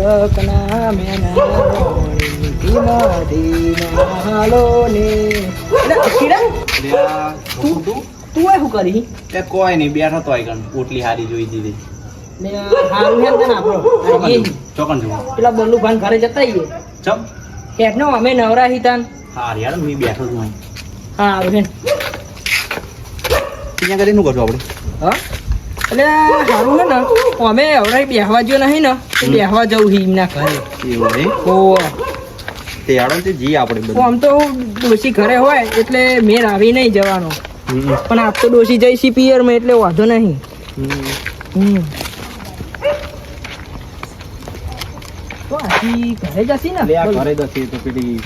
બાળકના મેના ધીમા ધીમા હાલો ને તું તું તું એ શું કરી તે કોઈ નહીં બેઠો તો આગળ. પોટલી હારી જોઈ દીધી. હારું હેડ તને આપણો? જ. ચોકન જોવા પેલા બલ્લુ ભાન ઘરે જતા આવીએ. ચમ? હેડ નો અમે નવરા હી તાન. હા યાર મેં બેઠો છું અહીં. હા હારું હેડ. ત્યાં કરી શું કરશું આપણે? હા? એટલે હારું ને. અમે હવે બેહવા જો નહીં ને. તો બેહવા જવું એમના ઘરે. એવું હે તે જી આપણે આમ તો ડોશી ઘરે હોય એટલે મેર આવી નહીં જવાનો. પણ આપ તો ડોશી જઈશી પિયરમાં એટલે વાંધો નહીં. તો આથી ઘરે જશી ને? લે ઘરે દસે તો પેલી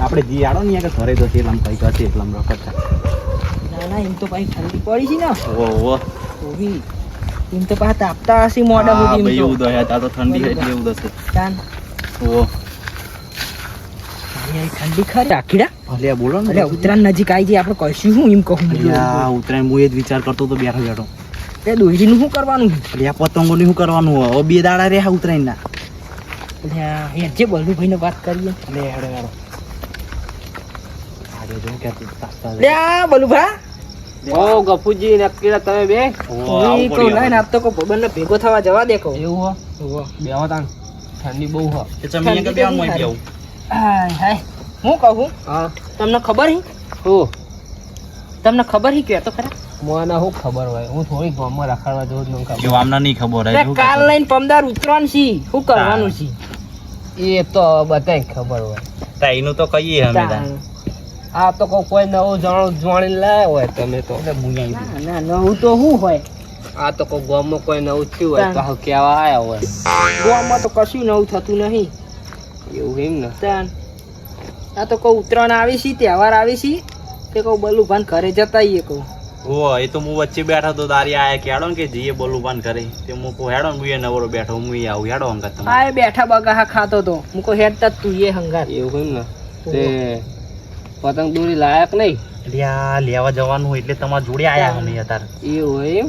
આપણે જી આડો ને કે ઘરે દસે એટલામ કઈ કરશે એટલામ રખડતા. ના ના એમ તો કઈ ઠંડી પડી છે ને. ઓ ઓ ઓવી એમ તો પાછા તાપતા હશે મોડા સુધી ભાઈ એવું તો દહે આ તો ઠંડી એટલે એવું દસે ઓ ઠંડી ખરી આખીડા ભલે બોલો ને ઉત્તરાયણ નજીક આવી જઈએ આપણે કહીશું શું એમ કહું ઉત્તરાયણ હું એ જ વિચાર કરતો તો બેઠો બેઠો એ દોરીનું શું કરવાનું એટલે પતંગો શું કરવાનું હોય? હવે બે દાડા રહ્યા ઉતરાયણ ના એટલે જે હેડ ને વાત કરીએ લે હેડો હેડો આજે જો કે તું લે આ બલુભા ઓ ગફુજી નક્કી તમે બે? હું કહું લાઈન આપ તો કહું ભગવાનને ભેગો થવા જવા દે કહું. એવું હો? બેહો તાન ઠંડી બહુ હો. કે તમે અહીંયા કે બેવા મોય બેવું. હાય હાય. હું કહું હા? તમને ખબર હી? હો. તમને ખબર હી કે તો ખરા? મને શું ખબર હોય? હું થોડી ગામમાં રખાડવા જવું નહીં ખબર જો નહીં ખબર હોય કાલ લઈને પમદાર ઉતરવાનું છી. શું કરવાનું છી? એ તો બધાય ખબર હોય. તાઈનું તો કહીએ અમે. આ તો કોઈ કોઈ નવું જાણું જાણી લાયા હોય તમે તો. એટલે હું ના ના નવું તો શું હોય? આ તો કોઈ ગામમાં કોઈ નવું થયું હોય તો હાવ કેવા આયા હોય. ગોવામાં તો કશું નવું થતું નહીં. એવું એમ ને. તાન. આ તો કોઈ ઉત્તરાયણ આવી છી તહેવાર આવી છી તે કહું બલુભાન ઘરે જતા આવીએ કહું ઓ એ તો હું વચ્ચે બેઠો તો તારી આયા કે હેડો ને કે જીએ બલુભાન ઘરે. કરે તે હું કહું હેડો ને હું એ નવરો બેઠો હું આવું. હેડો અંગત એ બેઠા બગા ખાતો તો. હું કહું હેડતા તું એ હંગાર એવું એમ ને. તે પતંગ દોરી લાયક નહીં. એટલે આ લેવા જવાનું હોય એટલે તમારા જોડે આયા અમે અત્યારે. એ હોય એમ?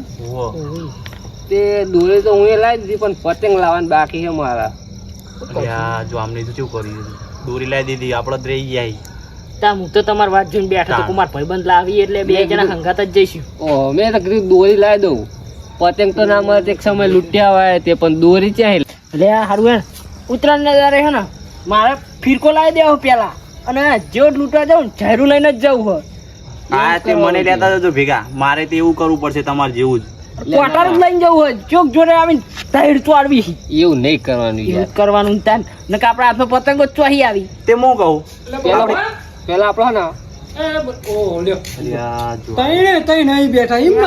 તે દોરી તો હું એ લાવી દીધી પણ પતંગ લાવવાની બાકી છે મારા. જો આમને તો શું કરી દોરી લાવી દીધી આપણે રહી ગયા. તા હું તો તમારી વાત જોઈને બેઠા તો. કુમાર ભાઈબંધ લાવી એટલે બે જણા હંગાત જ જઈશું. ઓ મેં તો કીધું દોરી લાવી દઉં. પતંગ તો ના મળે એક સમય લૂંટ્યા હોય તે પણ દોરી ચાહે એટલે હારું હે ઉત્તરાયણ ના હે ને મારે ફિરકો લાવી દેવો પેલા અને જેવો જ લૂંટવા જાઉં ને ઝાયરું લઈને જ જવું હોય હા તે મને લેતા જજો ભેગા. મારે તો એવું કરવું પડશે તમારે જેવું જ. ક્વાર્ટર જ લઈને જવું હોય ચોક જોડે આવીને ધાડ તો આવી એવું નહીં કરવાનું એવું યાર. કરવાનું તાન. ને કે આપણા હાથમાં પતંગો ચોહી આવી. તે હું કહું? પેલા આપણો ને. એટલે આ જો.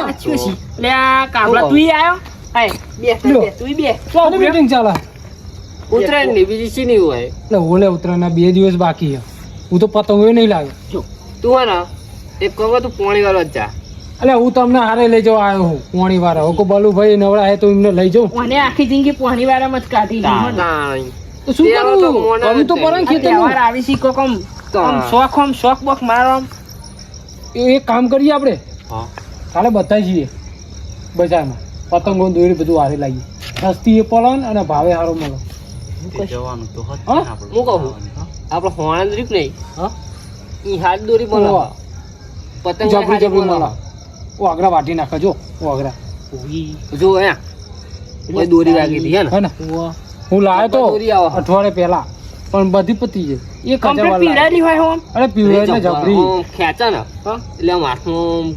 સાચું છે. લે આ કાબલા તું આયો? હાય બે બે તું બે ચો મીટિંગ ચાલે. ઉત્તરાયણની બીજી શીની હોય? ઓલે ઉતરાયણના બે દિવસ બાકી છે. હું તો પતંગો નહીં લાવ્યો. તું હે ને એક કહો તું પોણી વાળો જ જા. એટલે હું તમને હારે લઈ જવા આવ્યો હું પોણી વાળા. હું બલુભાઈ નવરા હે તો એમને લઈ જાઉં. મને આખી જિંદગી પોણી વાળામાં જ કાઢી. તો શું કરું? મોણા તો ને આ આવી શીખો કમ આમ તો. શોખ આમ શોખ બોખ મારો આમ. એ એક કામ કરીએ આપણે? હા. કાલે બધા જઈએ બજારમાં. પતંગો ને દોરી બધું હારે લાગી સસ્તી એ પડે અને ભાવે સારો મળે. જવાનું તો હા? હું કહું. આપણે હોણા રીક નહીં. હા? ઈ હાથ દોરી બોલો. પતંગ જબરી જબરી બોલો. આગળ વાટી નાખે જો. ઓ આગળ જો અહીંયા. કોઈ દોરી વાગી હતી હે ને? હું લાવ્યો તો દોરી અઠવાડિયે પહેલા. પણ બધી પતી છે એ કમ્પ્લીટ પીડાયેલી હોય હોમ અરે પીવડાય ને જબરી. ખેંચા ને. એટલે આમ હાથમાં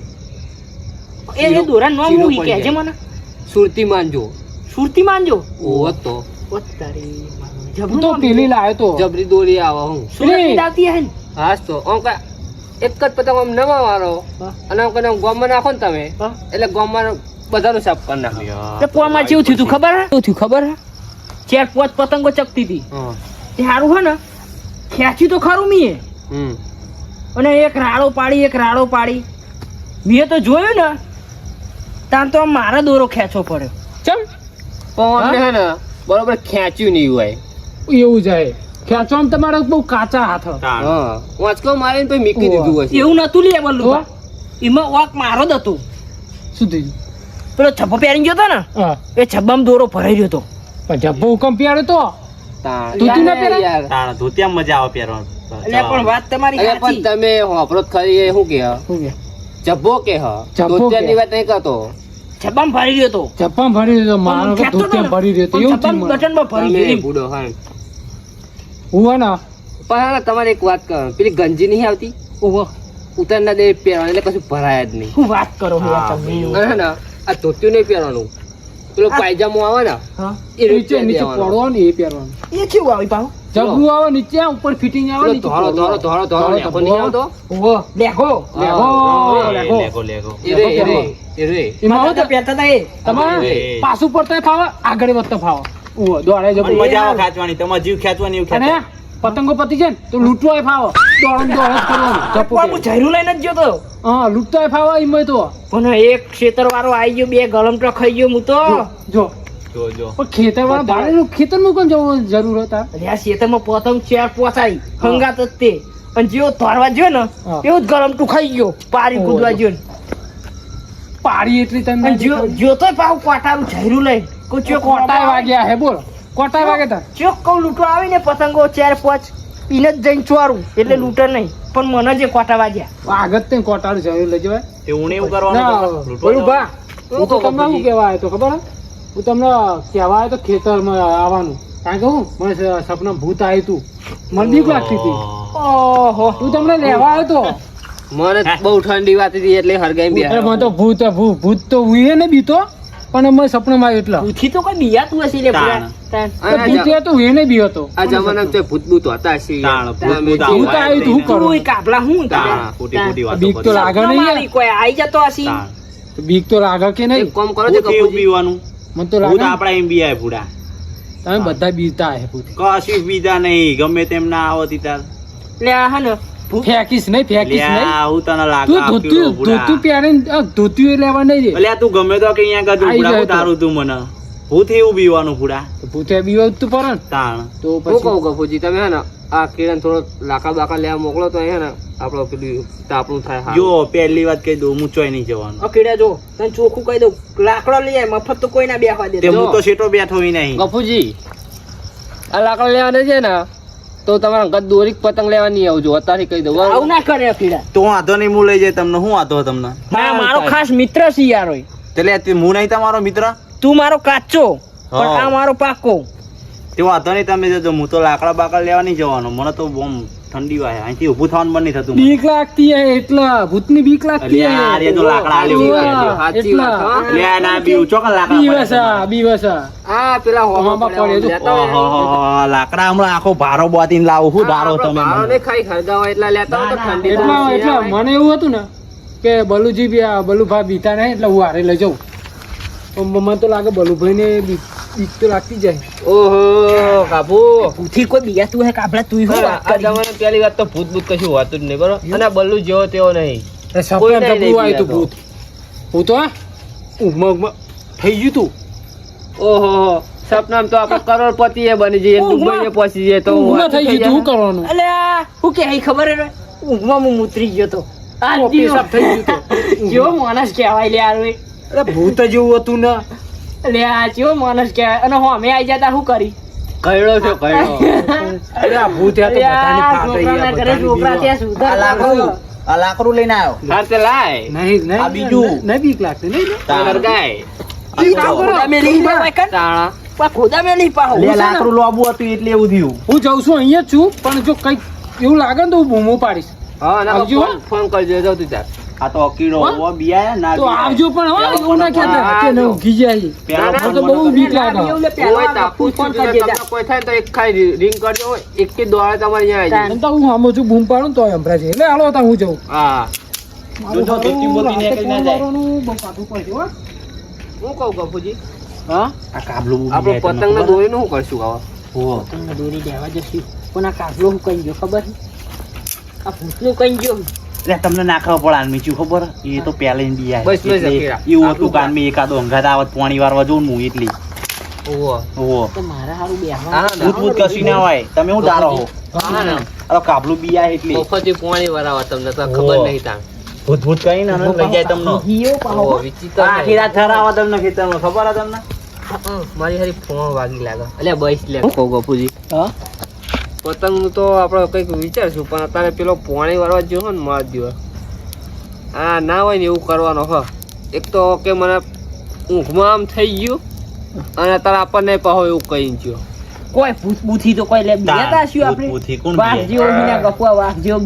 એ એ દોરા નો હું કે જે મને. સુરતી માનજો સુરતી માનજો ઓ તો. ઓ તારી હું તો પેલી લાયો તો. જબરી દોરી આવે હું. સુરતી આવતી હે હાસ તો ઓમ કા એક જ પતંગ આમ નવા મારો અને આમ કને ગોમમાં નાખો ને તમે એટલે ગોમમાં બધાનું સાફ કરી નાખો. તે પોમાં જેવું થયું તું ખબર હે? થયું ખબર હે? ચાર પાંચ પતંગો ચકતી હતી તે સારું હે ને? ખેંચ્યું તો ખરું મીએ. હમ. અને એક રાડો પાડી એક રાડો પાડી. મેં તો જોયું ને તાર તો આમ મારે દોરો ખેંચવો પડ્યો. ચમ. પણ અમને હે ને બરોબર ખેંચ્યું નહીં હોય. એવું જાય ખેંચવામાં તમારે બહુ કાચા હાથ. વાંચકો મારીને પછી મીકી દીધું હોય એવું નતું લે બોલું એમાં વાક મારો જ હતો. શું થયું? પેલો છપ્પો પહેરી ગયો હતો ને? એ છબ્બામાં દોરો ભરાઈ ગયો હતો. પણ જબ્બો હુકમ પ્યારો તો? તાણ. તું તું ના પહેરાય? યાર. તાણ મજા આવે પહેરવાનું. એટલે પણ વાત તમારી પણ તમે જ ખરી એ શું કે હ? શું કે? જબ્બો કે હ? ધોતિયાની વાત નહીં કરતો. છબ્બામાં ભરી રહ્યો હતો. ચપ્પા ભરી દીધો મારો ધોતિયા ભરી રહ્યો હતો એવું બટનમાં ભરી ગયો બુડો હા હું ને પણ હા તમારે એક વાત કરો પેલી ગંજી નહીં આવતી? ઓહો, ઉતારના દે પહેરવાનું એટલે કશું ભરાય જ નહીં. શું વાત કરો હા, તમે? ને આ ધોત્યું નહીં પહેરવાનું. પેલો પાયજામો આવે ને એ નીચે નીચે. ને એ પહેરવાનું. એ કેવું આવી પાછું જગવું આવે નીચે ઉપર ફિટિંગ આવે ધોરો ધોરો ધોળો ધોળો ધોળો ધોળો ધોળો લેખો નહીં આવતો? ઓહો, લેખો. લેખો લેખો. લેગો એ રે એ રે એ રે. એમાં તો પહેરતા હતા એ. તમારે પાછું પડતા ફાવે આગળ વધતા ફાવે. દોડે જો મજા આવે ખાચવાની તમારે જીવ ખેંચવાની એવું ખેંચે. પતંગો પતી છે ને તો લૂંટવાય ફાવો. દોડમ દોડ જ કરવાનું બાપુ કે. લઈને જ ગયો તો. હા લૂંટવાય ફાવે એમાંય તો. પણ એક ખેતર વાળો આવી ગયો બે ગલમ તો ખાઈ ગયો હું તો. જો જો. જો ખેતર વાળા કોણ જવું જરૂર હતા? અરે આ ખેતરમાં પતંગ ચાર પોસાઈ હંગાત જ તે. પણ જેવો ધોરવા ગયો ને હા. એવું જ ગરમ તું ખાઈ ગયો પારી કૂદવા ગયો ને. પાડી એટલી તમે જ્યો- જ્યોતોય પાછું કોટાનું જયરું લઈને કોઈ કોટાય વાગ્યા હે બોલ. કોટાય વાગે તા ચોક કહું લૂંટો આવી પતંગો ચાર પાંચ. પીને જ જઈને ચોરું એટલે લૂંટે નહીં. પણ મને જે કોટા વાગ્યા. આગળ તે કોટાનું જરૂર લઈ જવાય. તે ઊણે એવું કરવાનું ના તમારે? લૂંટવા બોલું બા હું તો તમને શું કહેવા તો ખબર હું? તમને કહેવા તો ખેતરમાં આવવાનું. કારણ કે હું મને સપના ભૂત આવ્યું તું. મને બીક લાગતી હતી. ઓહો. હું તમને લેવા આવ્યો તો? મને બહુ ઠંડી વાત હતી એટલે હરગાઈ મને તો ભૂત ભૂત ભૂત તો હુંય ને બીતો. પણ અમે સપનામાં આવ્યું એટલે. ભૂથી તો કોઈ બિયાતું હશે લે. તો ભૂત તો હુંય બી હતો. આ જમાના તો ભૂત ભૂત હતા છે. ભૂત આવ્યું તું, કરું? કાપલા હું ખોટી ખોટી વાતો બીક તો. લાગે નહીં કોઈ આવી જતો હશે. તો બીક તો લાગે કે નહીં? કોમ કરો છો ભૂત એવું પીવાનું? મને તો લાગે આપડા એમ બી આય ભૂડા. તમે બધા બીતા હે ભૂત. કશું બીજા નહીં. ગમે તેમ ના આવતી તાર. એટલે આ હે ને. ફેંકીશ નહીં ફેંકીશ નહીં. લ્યા, તને લાગે તું ધોતું ધોતું પહેરીને ધોતું લેવા નહીં અલ્યા તું ગમે તો કે અહીંયા કરજો આઈ ભૂડા જાય હું તો. તારું તું મને. ભૂત એવું બીવાનું ભૂડા? ભૂતે બીવા તું પડે તાણ. તો પછી કહું કપૂરજી તમે હે ને આ કિરણ થોડો લાકા બાકા લેવા મોકલો તો હે ને આપણો પેલું તાપણું થાય જો પહેલી વાત કહી દઉં હું ચોય નહીં જવાનું. અકેડા જો તને ચોખ્ખું કહી દઉં લાકડો લઈ આય મફત તો કોઈ ના બેસવા દે. હું તો શેટો બેઠો નહીં. ગફુજી આ લાકડા લેવાના છે ને? તો તમારા ઘર દોરી પતંગ લેવાની આવજો અત્યારે કહી દઉં આવું ના કરે તો વાંધો નહીં હું લઈ જાય તમને શું વાંધો તમને. ના મારો ખાસ મિત્ર છે યાર હોય એટલે તે હું નહીં તમારો મિત્ર? તું મારો કાચો પણ આ મારો પાકો. તે વાંધો નહીં તમે જજો હું તો લાકડા બાકડા લેવા નહીં જવાનો મને તો બોમ ઠંડી વાય અહીંથી ઊભું થવાનું બંધ નહીં થતું બીક લાગતી હે એટલા ભૂતની બીક લાગતી હે. અરે તો લાકડા આલ્યો સાચી વાત. અલ્યા, ના બીવું ચોક લાકડા બીવસા બીવસા. આ પેલા હોમા ને. ઓહો, લાકડા હમણાં આખો ભારો બોતીને લાવું. હું ધારો તમે મને? ખાઈ ખરગાવા એટલા લેતા હોય તો ઠંડી તો એટલા એટલા મને એવું હતું ને કે બલુજી બી આ બલુભાઈ બીતા નહીં એટલે હું હારે લઈ જાઉં. મને તો લાગે બલુભાઈ ને બીક બીક તો લાગતી જાય. ઓહો કાબુ. ભૂથી કોઈ બિયાતું હે કાબલા તું શું પહેલી વાત તો ભૂત ભૂત કશું હોતું જ નહીં બરોબર? અને બલ્લુ જેવો તેવો નહીં. ભૂત હું તો આ ઊંઘમાં ઊંઘમાં થઈ ગયું તું. ઓહો સપનામ તો આપણે કરોડપતિ એ બની જઈએ? દુબઈ પહોંચી જઈએ તો ઊંઘમાં થઈ ગયું શું કરવાનું? અલે હું કે ખબર હે ને? ઊંઘમાં હું ઉતરી ગયો તો. આ પેશાબ થઈ ગયું તો. જેવો માણસ કહેવાય લે યાર અરે ભૂત જેવું હતું ને. અલે આ જેવો માણસ કહેવાય? અને હું અમે આવી જતા શું કરી? કયડો છે કયડો અરે આ ભૂત યા તો બધાની ફાટે ઘરે છોકરા ત્યાં આ લાકડું આ લાકડું લઈને આવ્યો હા તે લાય. નહીં નહીં આ બીજું. નહીં બીક લાગશે નહીં તાર ગાય. તાણા. પાહો. લાકડું લોબુ હતું એટલે એવું થયું. હું જાઉં છું અહીંયા જ છું પણ જો કંઈક એવું લાગે ને તો હું બૂમો પાડીશ. હા ફોન કરી કરજો જાવ તું તાર આ તો અકીડો હા? હોવો બિયાય ના તો આવજો પણ હા પેલો એવું ના કહેતા કે ન ઊંઘી જાય પેલો તો બહુ બીક લાગે. એવું લે પહેલા કોઈ તાપુ ફોન છું કરજે તમને જા. કોઈ થાય તો એક ખાઈ રિંગ કરજો એક કે દોડે તમારે અહીંયા આવી તો હું સામો છું બૂમ પાડું તો સંભળાય છે. એટલે હાલો તા હું જઉં. હા. જો, જો, ધોતી ને નીકળી ના જાય. હો. હું કહું ગફુજી હા? આ કાબલું આપણો પતંગ ને દોરી નું શું કરશું આવા? હોવો. પતંગને દોરી દેવા જશું. પણ આ કાબલું હું કઈ ગયો ખબર? આ ભૂતનું કઈ ગયો લે, તમને ના ખબર પડે આનમી શું ખબર? એ તો પહેલે. બસ, બસ, એવું હતું કાન આનમી એકાદો અંગાત આવત પાણી વારવા જોઉં હું એટલી. ઓહો. ઓહો. તો મારા હારું હા, ના. ભૂત ભૂત કશું ના હોય. તમે હું ધારો હો? અરે કાબલું આ બિયાય એટલી. મફતી તમને તો ખબર નહીં તાં ભૂત ભૂત કઈ ના લઈ જાય તમને. હીયો પાહો. વિચિત્ર આખી રાત તમને ખબર હે તમને? મારી હારી ફોન વાગી લાગે. એટલે બસ લે. ગફુજી હા? પતંગનું તો આપણે કંઈક વિચારશું પણ અત્યારે પેલો પોણી વાળવા જેવો ને માર દિવસ આ ના હોય ને એવું કરવાનો હ. એક તો કે મને ઊંઘમાં આમ થઈ ગયું અને અત્યારે આપણને પાહો એવું કહી ગયો કોઈ ભૂત બૂથી તો કોઈ લે શું આપણે? વાઘ જેવો બીના વાઘ જેવો